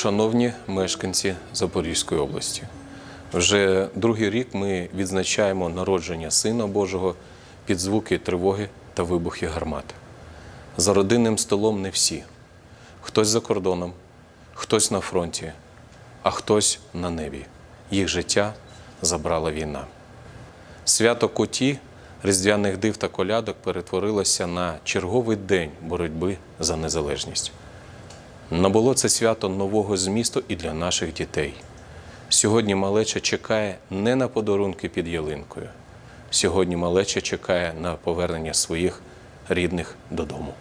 Шановні мешканці Запорізької області, вже другий рік ми відзначаємо народження Сина Божого під звуки тривоги та вибухи гармат. За родинним столом не всі. Хтось за кордоном, хтось на фронті, а хтось на небі. Їх життя забрала війна. Свято Куті різдвяних див та колядок перетворилося на черговий день боротьби за незалежність. Набуло це свято нового змісту і для наших дітей. Сьогодні малеча чекає не на подарунки під ялинкою. Сьогодні малеча чекає на повернення своїх рідних додому.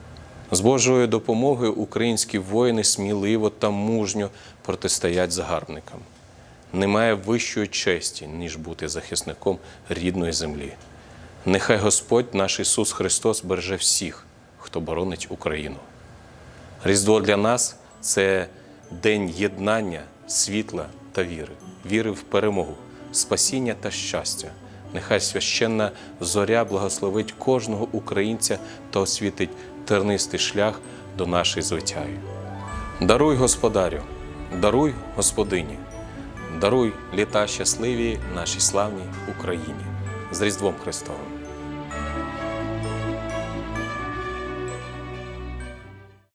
З Божою допомогою українські воїни сміливо та мужньо протистоять загарбникам. Немає вищої честі, ніж бути захисником рідної землі. Нехай Господь наш Ісус Христос береже всіх, хто боронить Україну. Різдво для нас це день єднання, світла та віри, віри в перемогу, спасіння та щастя. Нехай священна зоря благословить кожного українця та освітить тернистий шлях до нашої звитяги. Даруй Господарю, даруй Господині, даруй літа щасливі нашій славній Україні з Різдвом Христовим.